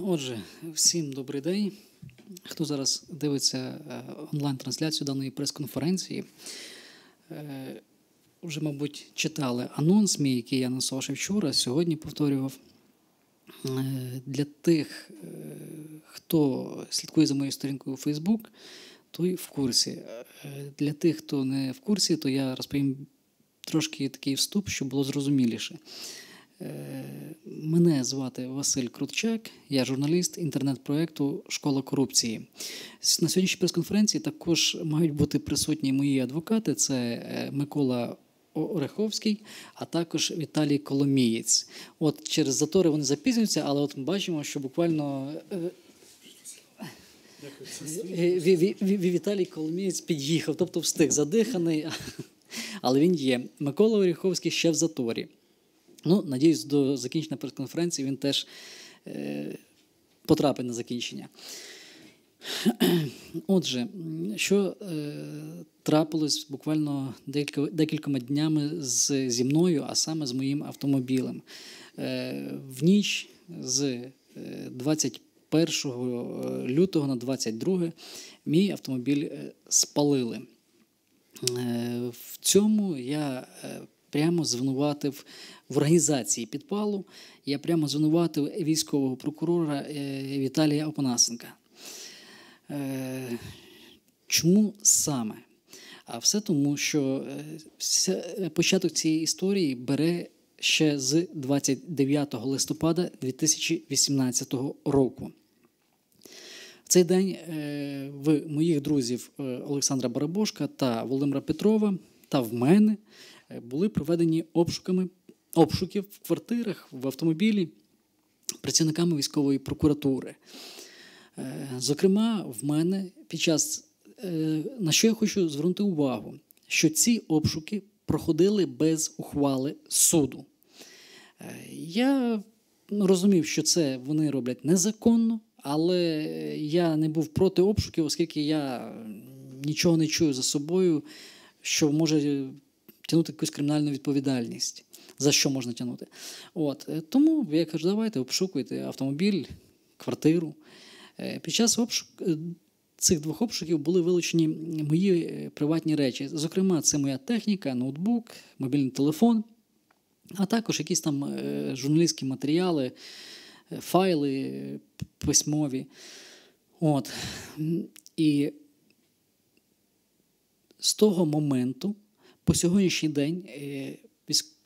Отже, всім добрий день. Хто зараз дивиться е, онлайн-трансляцію даної прес-конференції, е, вже, мабуть, читали анонс мій, який я анонсував вчора, сьогодні повторював. Е, для тих, хто слідкує за моєю сторінкою у Facebook, той в курсі. Для тих, хто не в курсі, то я розповім трошки такий вступ, щоб було зрозуміліше. Е, мене звати Василь Крутчак, я журналіст інтернет-проєкту Школа корупції. На сьогоднішній прес-конференції також мають бути присутні мої адвокати: це е, Микола Ореховський, а також Віталій Коломієць. От через затори вони запізнюються, але от ми бачимо, що буквально. Е, Віталій Коломієць під'їхав, тобто встиг задиханий, але він є. Микола Оріховський ще в заторі. Ну, надіюсь, до закінчення прес-конференції він теж е, потрапить на закінчення. Отже, що е, трапилось буквально декілька, декількома днями з, зі мною, а саме з моїм автомобілем. Е, В ніч з 21 е, лютого на 22 мій автомобіль е, спалили. Е, В цьому я е, прямо звинуватив в організації підпалу. Я прямо звинуватив військового прокурора е, Віталія Опанасенка. Е, чому саме? А все тому, що е, початок цієї історії бере ще з 29 листопада 2018 року. В цей день в моїх друзів Олександра Барабошка та Володимира Петрова та в мене були проведені обшуками обшуків в квартирах, в автомобілі працівниками військової прокуратури. Е, зокрема, в мене під час е, на що я хочу звернути увагу, що ці обшуки проходили без ухвали суду. Е, я розумів, що це вони роблять незаконно, але я не був проти обшуків, оскільки я нічого не чую за собою, що може тягнути якусь кримінальну відповідальність за що можна тягнути. От. Е, тому я кажу, давайте обшукуйте автомобіль, квартиру. Е, під час обшук... Е, цих двох обшуків були вилучені мої приватні речі. Зокрема, це моя техніка, ноутбук, мобільний телефон, а також якісь там журналістські матеріали, файли письмові. От. І з того моменту по сьогоднішній день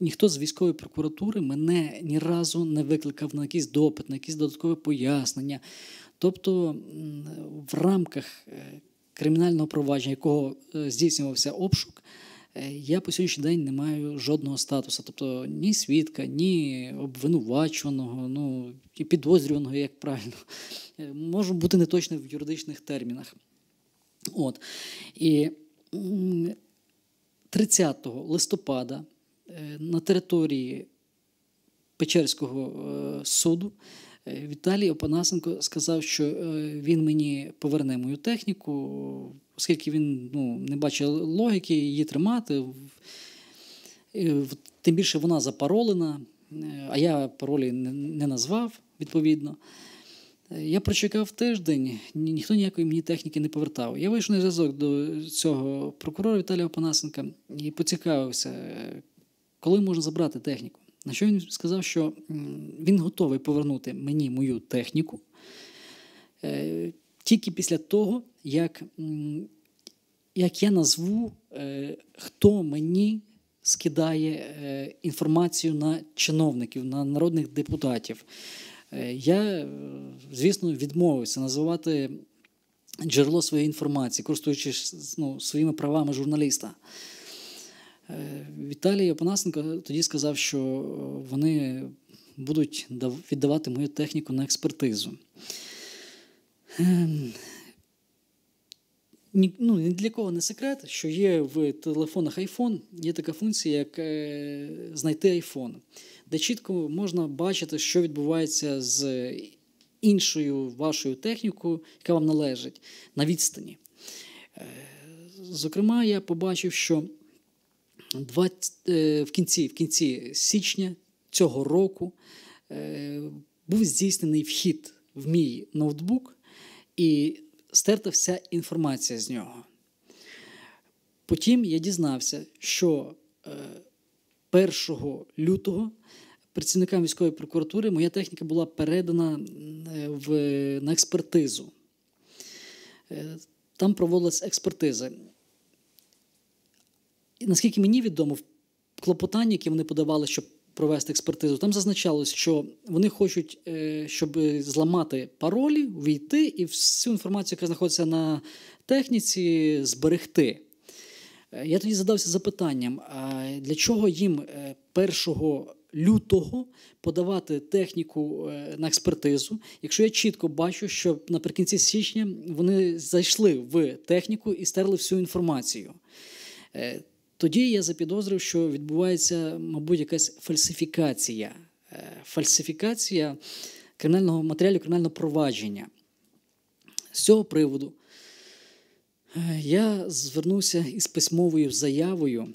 ніхто з військової прокуратури мене ні разу не викликав на якийсь допит, на якісь додаткове пояснення. Тобто в рамках е, кримінального провадження, якого е, здійснювався обшук, е, я по сьогоднішній день не маю жодного статусу, тобто ні свідка, ні обвинувачуваного, ну і підозрюваного, як правильно, можу бути неточним в юридичних термінах. От. І 30 листопада Е, на території Печерського е, суду е, Віталій Опанасенко сказав, що він мені поверне мою техніку, оскільки він ну, не бачив логіки її тримати. Тим більше вона запаролена, а я паролі не назвав відповідно. Я прочекав тиждень, ніхто ніякої мені техніки не повертав. Я вийшов на зв'язок до цього прокурора Віталія Опанасенка і поцікавився, коли можна забрати техніку. На що він сказав, що він готовий повернути мені мою техніку е, тільки після того, як як я назву, е, хто мені скидає е, інформацію на чиновників, на народних депутатів. Я, звісно, відмовився називати джерело своєї інформації, користуючись ну, своїми правами журналіста. Е, Віталій Опанасенко тоді сказав, що вони будуть віддавати мою техніку на експертизу. Ем, ну, Ні для кого не секрет, що є в телефонах iPhone є така функція, як е, знайти iPhone, де чітко можна бачити, що відбувається з іншою вашою технікою, яка вам належить на відстані. Е, зокрема, я побачив, що 20, е, в кінці в кінці січня цього року е, був здійснений вхід в мій ноутбук і стерта вся інформація з нього. Потім я дізнався, що 1 е, лютого працівникам військової прокуратури моя техніка була передана в, на експертизу. Е, там проводилась експертиза. І наскільки мені відомо, в клопотанні, які вони подавали, щоб провести експертизу, там зазначалось, що вони хочуть, е, щоб зламати паролі, увійти і всю інформацію, яка знаходиться на техніці, зберегти. Е, я тоді задався запитанням: а для чого їм 1 лютого подавати техніку на експертизу, якщо я чітко бачу, що наприкінці січня вони зайшли в техніку і стерли всю інформацію. Тоді я запідозрив, що відбувається, мабуть, якась фальсифікація, е, фальсифікація кримінального матеріалу, кримінального провадження. З цього приводу е, я звернувся із письмовою заявою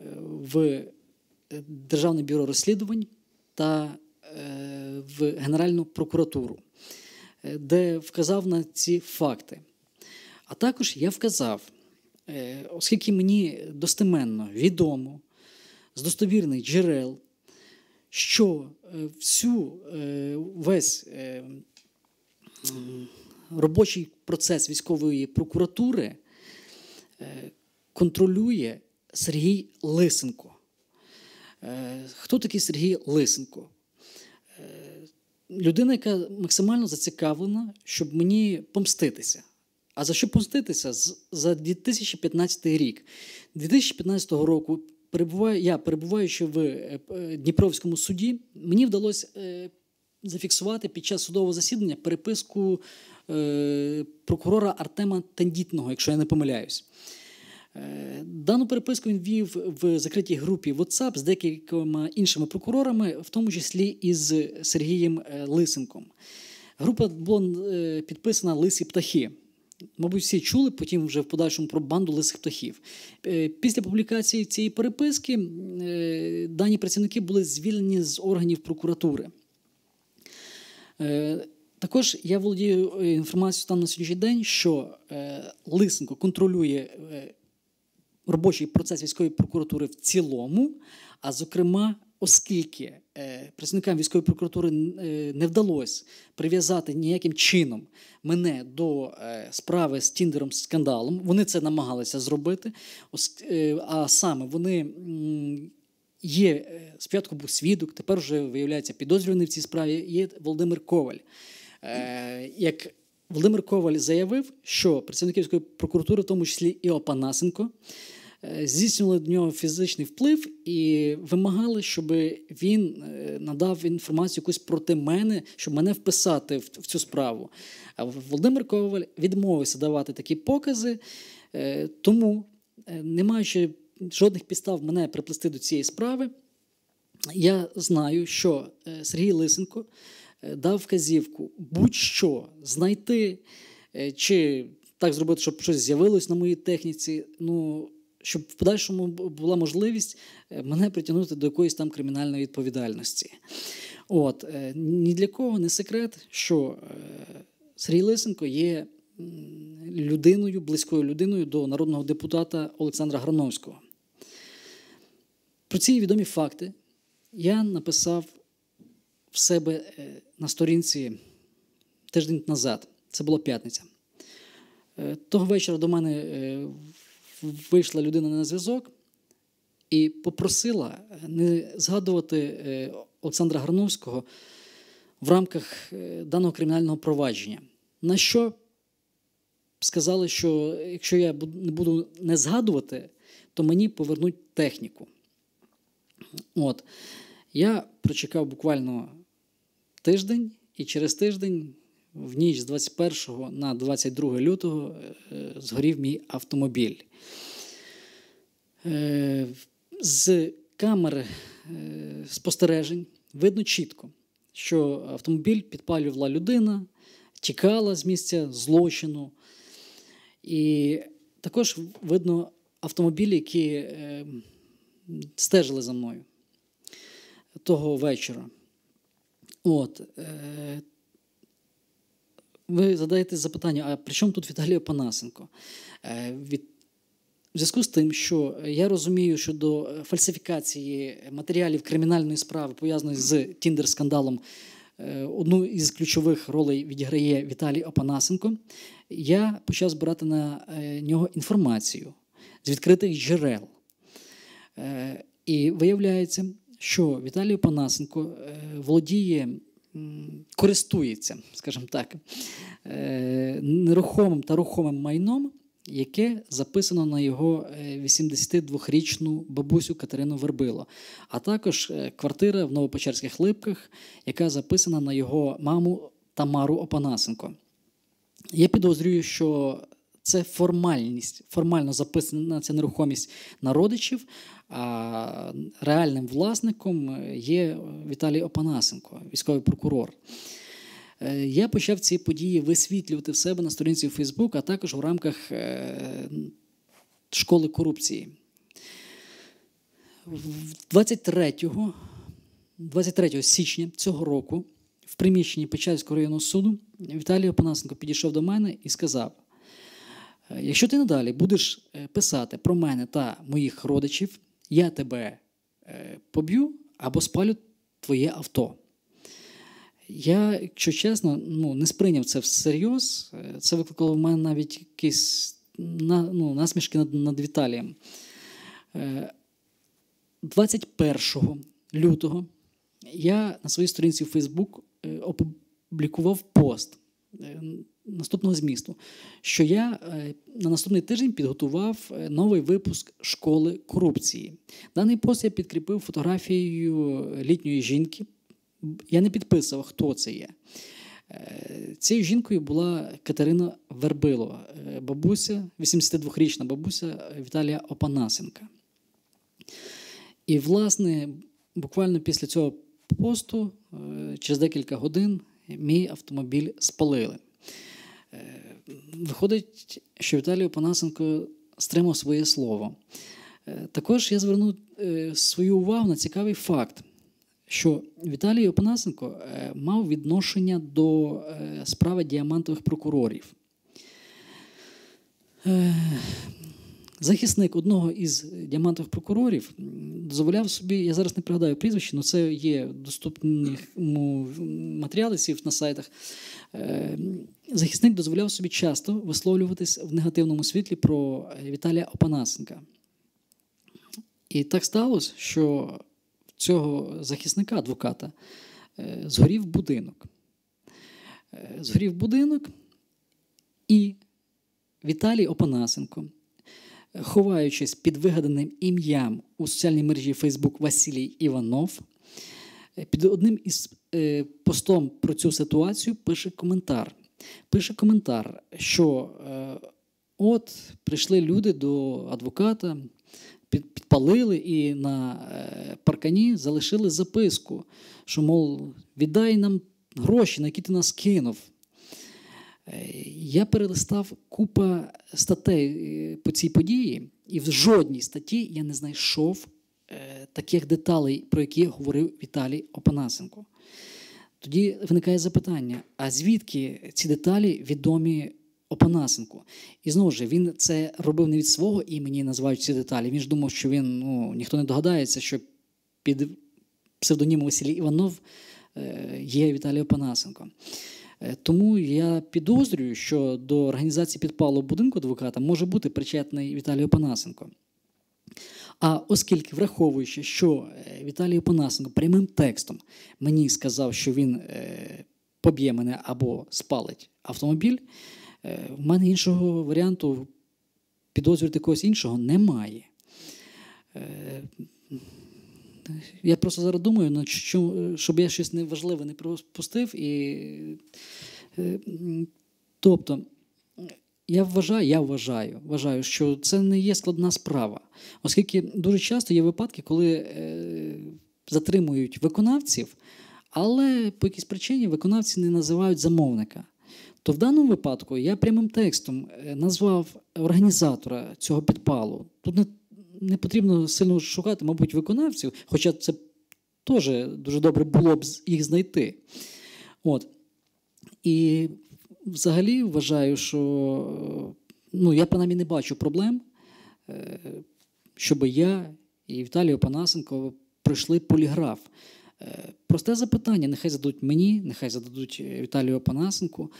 е, в Державне бюро розслідувань та в Генеральну прокуратуру, де вказав на ці факти. А також я вказав. Е, оскільки мені достеменно відомо з достовірних джерел, що е, всю е, весь робочий процес військової прокуратури контролює Сергій Лисенко. Хто такий Сергій Лисенко? Людина, яка максимально зацікавлена, щоб мені помститися. А за що помститися? За 2015 рік. 2015 року перебуваю, я, перебуваючи в е, е, Дніпровському суді, мені вдалося е, зафіксувати під час судового засідання переписку прокурора Артема Тендітного, якщо я не помиляюсь. Дану переписку він вів в закритій групі WhatsApp з декількома іншими прокурорами, в тому числі із Сергієм Лисенком. Група була підписана Лисі Птахи. Мабуть, всі чули потім вже в подальшому про банду лисих птахів. Е, після публікації цієї переписки е, дані працівники були звільнені з органів прокуратури. Е, також я володію інформацією станом на сьогоднішній день, що Лисенко контролює робочий процес військової прокуратури в цілому, а зокрема оскільки е, працівникам військової прокуратури е, не вдалося прив'язати ніяким чином мене до е, справи з Тіндером скандалом, вони це намагалися зробити. А саме вони є спочатку був свідок, тепер вже виявляється підозрюваний в цій справі. Є Володимир Коваль. Як Володимир Коваль заявив, що працівники військової прокуратури, в тому числі і Опанасенко, здійснювали до нього фізичний вплив і вимагали, щоб він е, надав інформацію якусь проти мене, щоб мене вписати в цю справу. А Володимир Коваль відмовився давати такі покази, е, тому, не маючи жодних підстав мене приплести до цієї справи, я знаю, що Сергій Лисенко дав вказівку будь-що знайти. Чи так зробити, щоб щось з'явилось на моїй техніці. Ну щоб в подальшому була можливість е, мене притягнути до якоїсь там кримінальної відповідальності. От е, ні для кого не секрет, що е, Сергій Лисенко є людиною, близькою людиною до народного депутата Олександра Грановського. Про ці відомі факти я написав в себе на сторінці тиждень назад. Це була п'ятниця. Того вечора до мене вийшла людина на зв'язок і попросила не згадувати е, Олександра Грановського в рамках е, даного кримінального провадження. На що сказали, що якщо я не буду не згадувати, то мені повернуть техніку. От. Я прочекав буквально тиждень, і через тиждень, в ніч з 21 на 22 лютого, е, згорів мій автомобіль. Е, з камери е, спостережень видно чітко, що автомобіль підпалювала людина, тікала з місця злочину. І також видно автомобілі, які стежили за мною того вечора. От. Ви задаєте запитання: а при чому тут Віталій Опанасенко? Від в зв'язку з тим, що я розумію, що до фальсифікації матеріалів кримінальної справи, пов'язаної з Тіндер-скандалом, одну із ключових ролей відіграє Віталій Опанасенко, я почав збирати на нього інформацію з відкритих джерел. І виявляється, що Віталій Опанасенко володіє користується, скажімо так, е, нерухомим та рухомим майном, яке записано на його 82-річну е, бабусю Катерину Вербило, а також е, квартира в Новопечерських Липках, яка записана на його маму Тамару Опанасенко. Я підозрюю, що це формальність, формально записана ця нерухомість на родичів, а реальним власником є Віталій Опанасенко, військовий прокурор. Е, я почав ці події висвітлювати в себе на сторінці в Facebook, а також у рамках е, школи корупції. 23 23 січня цього року в приміщенні Печерського районного суду Віталій Опанасенко підійшов до мене і сказав: «Е, якщо ти надалі будеш писати про мене та моїх родичів, я тебе е, поб'ю або спалю твоє авто. Я, якщо чесно, ну, не сприйняв це всерйоз. Е, це викликало в мене навіть якісь ну, насмішки над, над Віталієм. 21 е, лютого я на своїй сторінці в Фейсбук опублікував пост наступного змісту, що я е, на наступний тиждень підготував е, новий випуск школи корупції. Даний пост я підкріпив фотографією літньої жінки. Я не підписував, хто це є. Е, цією жінкою була Катерина Вербило, бабуся, 82-річна бабуся Віталія Опанасенка. І, власне, буквально після цього посту, через декілька годин, мій автомобіль спалили. Е, виходить, що Віталій Опанасенко стримав своє слово. Е, також я звернув е, свою увагу на цікавий факт, що Віталій Опанасенко мав відношення до справи діамантових прокурорів. Захисник одного із діамантових прокурорів дозволяв собі, я зараз не пригадаю прізвище, але це є доступні матеріали на сайтах. Е, захисник дозволяв собі часто висловлюватись в негативному світлі про Віталія Опанасенка. І так сталося, що цього захисника, адвоката, е, згорів будинок. Е, згорів будинок, і Віталій Опанасенко ховаючись під вигаданим ім'ям у соціальній мережі Facebook Василій Іванов, е, під одним із е, постом про цю ситуацію пише коментар. Пише коментар, що е, от прийшли люди до адвоката, підпалили і на паркані залишили записку, що, мов, віддай нам гроші, на які ти нас кинув. Я перелистав купа статей е, по цій події, і в жодній статті я не знайшов е, таких деталей, про які говорив Віталій Опанасенко. Тоді виникає запитання: а звідки ці деталі відомі Опанасенку? І знову ж він це робив не від свого імені, називають ці деталі. Він ж думав, що він ну, ніхто не догадається, що під псевдонімом Василій Іванов е, є Віталій Опанасенко. Е, тому я підозрюю, що до організації підпалу будинку адвоката може бути причетний Віталій Опанасенко. А оскільки, враховуючи, що е, Віталій Опанасенко прямим текстом мені сказав, що він е, поб'є мене або спалить автомобіль, в мене іншого варіанту підозрювати когось іншого немає. Я просто зараз думаю, ну, що, щоб я щось неважливе не пропустив. І, е, Тобто, я вважаю, я вважаю, вважаю, що це не є складна справа, оскільки дуже часто є випадки, коли е, затримують виконавців, але по якійсь причині виконавці не називають замовника. То в даному випадку я прямим текстом е, назвав організатора цього підпалу. Тут не не потрібно сильно шукати, мабуть, виконавців, хоча це теж дуже добре було б їх знайти. От. І взагалі вважаю, що ну, я принаймні не бачу проблем, е, щоб я і Віталій Опанасенко пройшли поліграф. Е, просте запитання: нехай зададуть мені, нехай зададуть Віталію Опанасенку.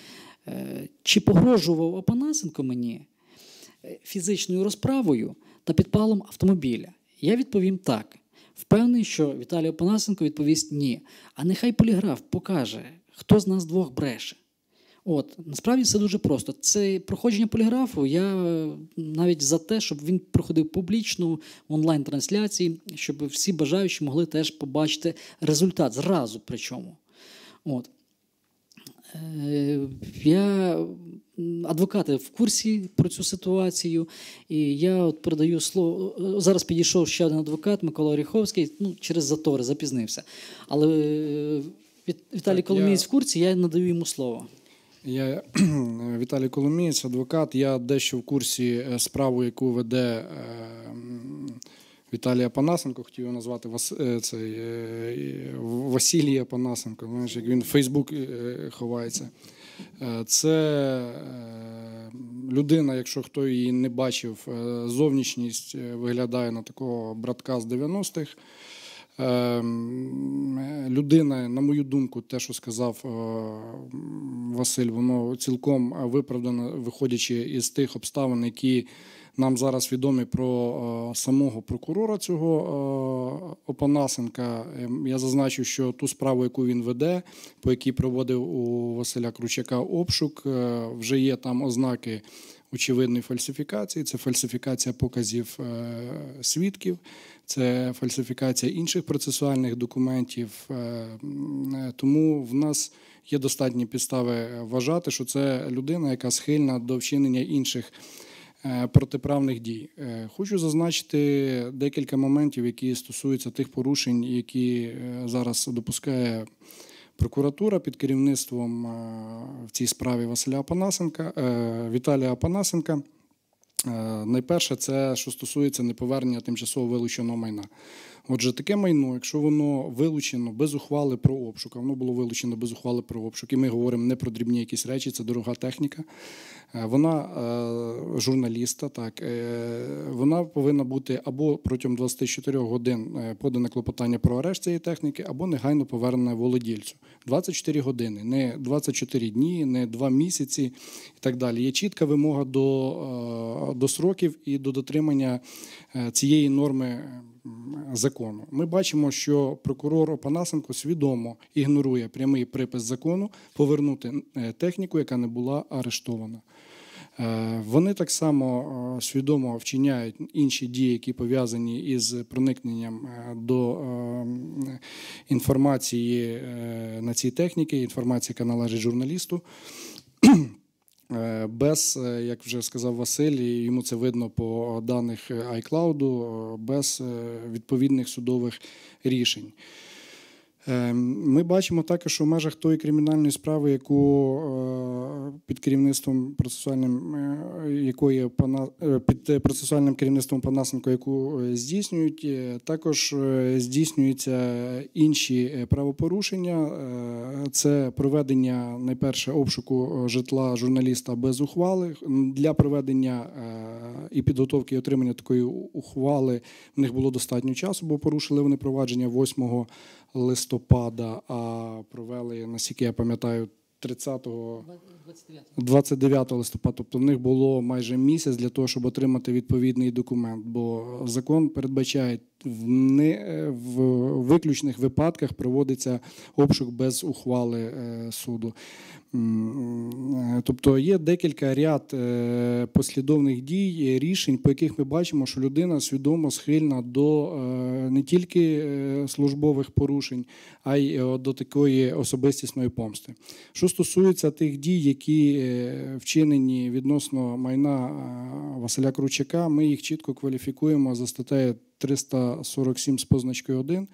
Чи погрожував Опанасенко мені фізичною розправою та підпалом автомобіля? Я відповім так. Впевнений, що Віталій Опанасенко відповість ні. А нехай поліграф покаже, хто з нас двох бреше. От, насправді все дуже просто. Це проходження поліграфу. Я навіть за те, щоб він проходив публічно в онлайн-трансляції, щоб всі бажаючі могли теж побачити результат зразу. Причому. От. Е, я адвокати в курсі про цю ситуацію, і я от передаю слово. Зараз підійшов ще один адвокат Микола Оріховський, ну, через затори запізнився. Але е, Віталій Коломієць в курсі, я надаю йому слово. Я Віталій Коломієць, адвокат. Я дещо в курсі е, справу, яку веде Віталія Панасенко, хотів його назвати Вас, цей, Василія Панасенко. Знаєш, як він в Фейсбук ховається. Е, це е, людина, якщо хто її не бачив, е, зовнішність виглядає на такого братка з 90-х. Людина, на мою думку, те, що сказав Василь, воно цілком виправдано, виходячи із тих обставин, які нам зараз відомі про самого прокурора цього Опанасенка. Ем, я зазначу, що ту справу, яку він веде, по якій проводив у Василя Кручака обшук, е, вже є там ознаки очевидної фальсифікації. Це фальсифікація показів е, свідків, це фальсифікація інших процесуальних документів. Е, тому в нас є достатні підстави вважати, що це людина, яка схильна до вчинення інших. Е, протиправних дій. Е, хочу зазначити декілька моментів, які стосуються тих порушень, які е, зараз допускає прокуратура під керівництвом в цій справі Василя Апанасенка, Віталія Апанасенка. Найперше, це що стосується неповернення тимчасово вилученого майна. Отже, таке майно, якщо воно вилучено без ухвали про обшук, а воно було вилучено без ухвали про обшук, і ми говоримо не про дрібні якісь речі, це дорога техніка. Е, вона е, журналіста, так е, вона повинна бути або протягом 24 годин подане клопотання про арешт цієї техніки, або негайно повернена володільцю. 24 години, не 24 дні, не 2 місяці і так далі. Є чітка вимога до, до сроків і до дотримання цієї норми закону. Ми бачимо, що прокурор Опанасенко свідомо ігнорує прямий припис закону повернути е, техніку, яка не була арештована. Е, вони так само е, свідомо вчиняють інші дії, які пов'язані із проникненням до інформації на цій техніці, інформації, яка належить журналісту. Е, без, е, як вже сказав Василь, йому це видно по даних iCloud, е, без відповідних судових рішень. Ем, ми бачимо також, що в межах тої кримінальної справи, яку е, під керівництвом процесуальним е, якої е, під процесуальним керівництвом Панасенко, яку здійснюють, також здійснюються інші правопорушення. Це проведення найперше обшуку житла журналіста без ухвали для проведення і підготовки і отримання такої ухвали. В них було достатньо часу, бо порушили вони провадження 8 листопада, а провели, наскільки я пам'ятаю, 30 29 листопада. Тобто в них було майже місяць для того, щоб отримати відповідний документ. Бо закон передбачає в не в виключних випадках проводиться обшук без ухвали е, суду. Тобто є декілька ряд е, послідовних дій, рішень, по яких ми бачимо, що людина свідомо схильна до е, не тільки е, службових порушень, а й до такої особистісної помсти. Що стосується тих дій, які вчинені відносно майна Василя Кручака, ми їх чітко кваліфікуємо за статтею 347 з позначкою 1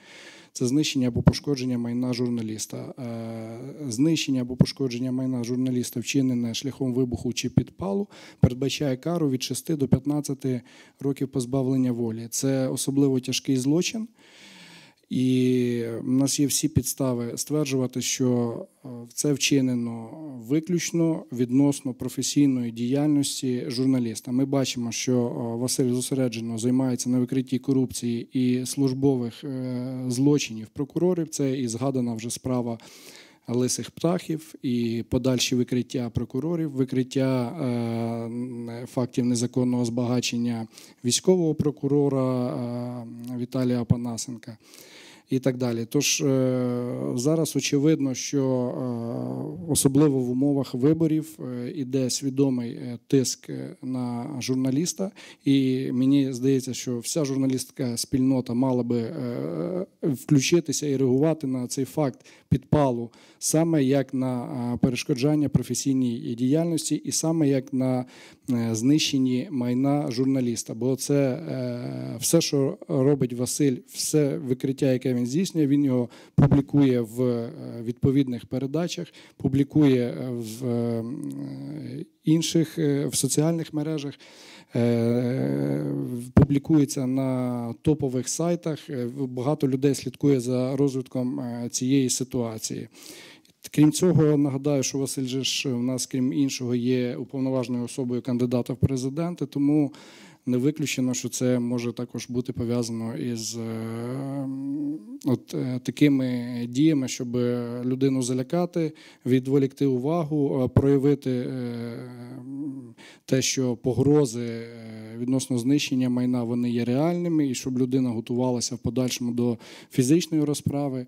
це знищення або пошкодження майна журналіста. Е, знищення або пошкодження майна журналіста, вчинене шляхом вибуху чи підпалу, передбачає кару від 6 до 15 років позбавлення волі. Це особливо тяжкий злочин. І в нас є всі підстави стверджувати, що е, це вчинено виключно відносно професійної діяльності журналіста. Ми бачимо, що е, Василь зосереджено займається на викритті корупції і службових е, злочинів прокурорів. Це і згадана вже справа. Лисих птахів і подальші викриття прокурорів, викриття е, фактів незаконного збагачення військового прокурора Віталія Панасенка і так далі. Тож е, зараз очевидно, що е, особливо в умовах виборів е, іде свідомий тиск на журналіста, і мені здається, що вся журналістська спільнота мала би включитися і реагувати на цей факт підпалу саме як на перешкоджання професійній діяльності, і саме як на знищенні майна журналіста. Бо це е, все, що робить Василь, все викриття, яке він здійснює, він його публікує в е, відповідних передачах, публікує е, в е, інших е, в соціальних мережах. е, Публікується на топових сайтах. Е, Багато людей слідкує за розвитком е, цієї ситуації. Крім цього, нагадаю, що Василь же ж у нас, крім іншого, є уповноваженою особою кандидата в президенти, тому не виключено, що це може також бути пов'язано із е, от е, такими діями, щоб людину залякати, відволікти увагу, е, проявити е, те, що погрози е, відносно знищення майна вони є реальними, і щоб людина готувалася в подальшому до фізичної розправи.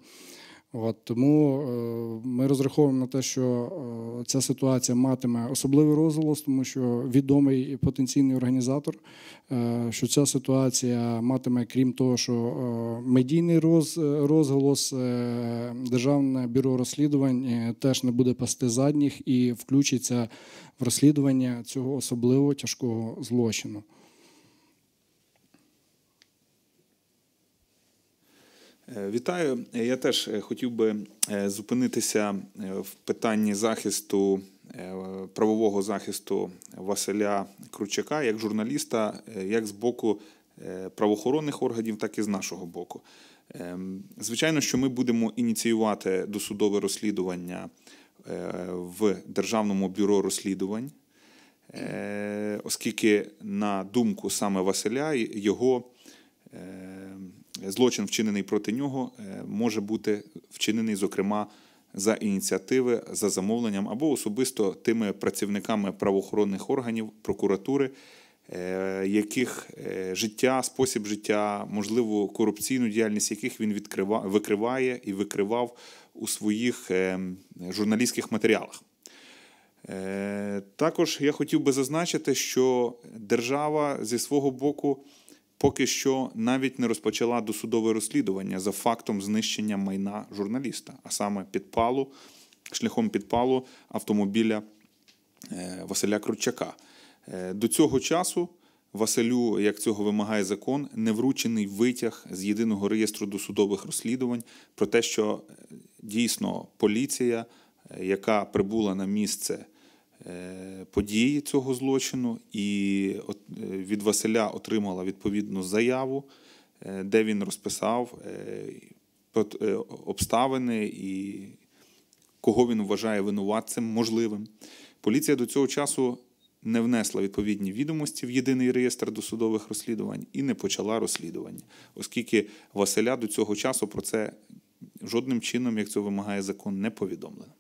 От, тому е, ми розраховуємо на те, що е, ця ситуація матиме особливий розголос, тому що відомий потенційний організатор, е, що ця ситуація матиме, крім того, що е, медійний роз, розголос, е, Державне бюро розслідувань е, теж не буде пасти задніх і включиться в розслідування цього особливо тяжкого злочину. Вітаю. Я теж е, хотів би е, зупинитися е, в питанні захисту е, правового захисту Василя Кручака як журналіста, е, як з боку е, правоохоронних органів, так і з нашого боку. Ем, Звичайно, що ми будемо ініціювати досудове розслідування е, в Державному бюро розслідувань, е, оскільки, на думку саме Василя, його е, злочин, вчинений проти нього, е, може бути вчинений, зокрема, за ініціативи, за замовленням або особисто тими працівниками правоохоронних органів, прокуратури, е, яких е, життя, спосіб життя, можливо, корупційну діяльність, яких він відкрива, викриває і викривав у своїх журналістських матеріалах. Також я хотів би зазначити, що держава зі свого боку поки що навіть не розпочала досудове розслідування за фактом знищення майна журналіста, а саме підпалу, шляхом підпалу автомобіля е, Василя Кручака. Е, До цього часу Василю, як цього вимагає закон, не вручений витяг з єдиного реєстру досудових розслідувань про те, що е, дійсно поліція, яка прибула на місце події цього злочину, і е, від Василя отримала відповідну заяву, е, де він розписав е, е, обставини і кого він вважає винуватцем можливим. Поліція до цього часу не внесла відповідні відомості в єдиний реєстр досудових розслідувань і не почала розслідування, оскільки Василя до цього часу про це жодним чином, як цього вимагає закон, не повідомлено.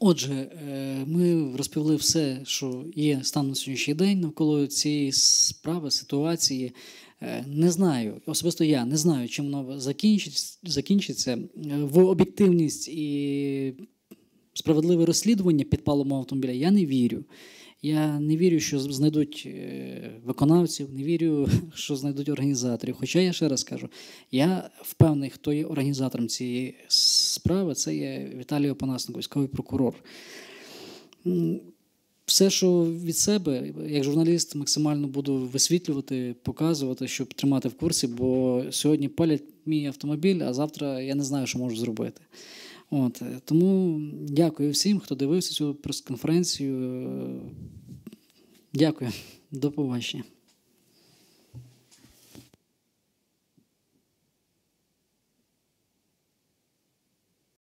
Отже, е, ми розповіли все, що є станом на сьогоднішній день навколо цієї справи, ситуації. Е, Не знаю, особисто я не знаю, чим воно закінчиться. Е, В об'єктивність і справедливе розслідування підпалу мого автомобіля я не вірю. Я не вірю, що знайдуть е, виконавців, не вірю, що знайдуть організаторів. Хоча я ще раз кажу, я впевнений, хто є організатором цієї справи, це є Віталій Опанасенко, військовий прокурор. Все, що від себе, як журналіст, максимально буду висвітлювати, показувати, щоб тримати в курсі, бо сьогодні палять мій автомобіль, а завтра я не знаю, що можу зробити. От, е, тому дякую всім, хто дивився цю прес-конференцію. Дякую, до побачення.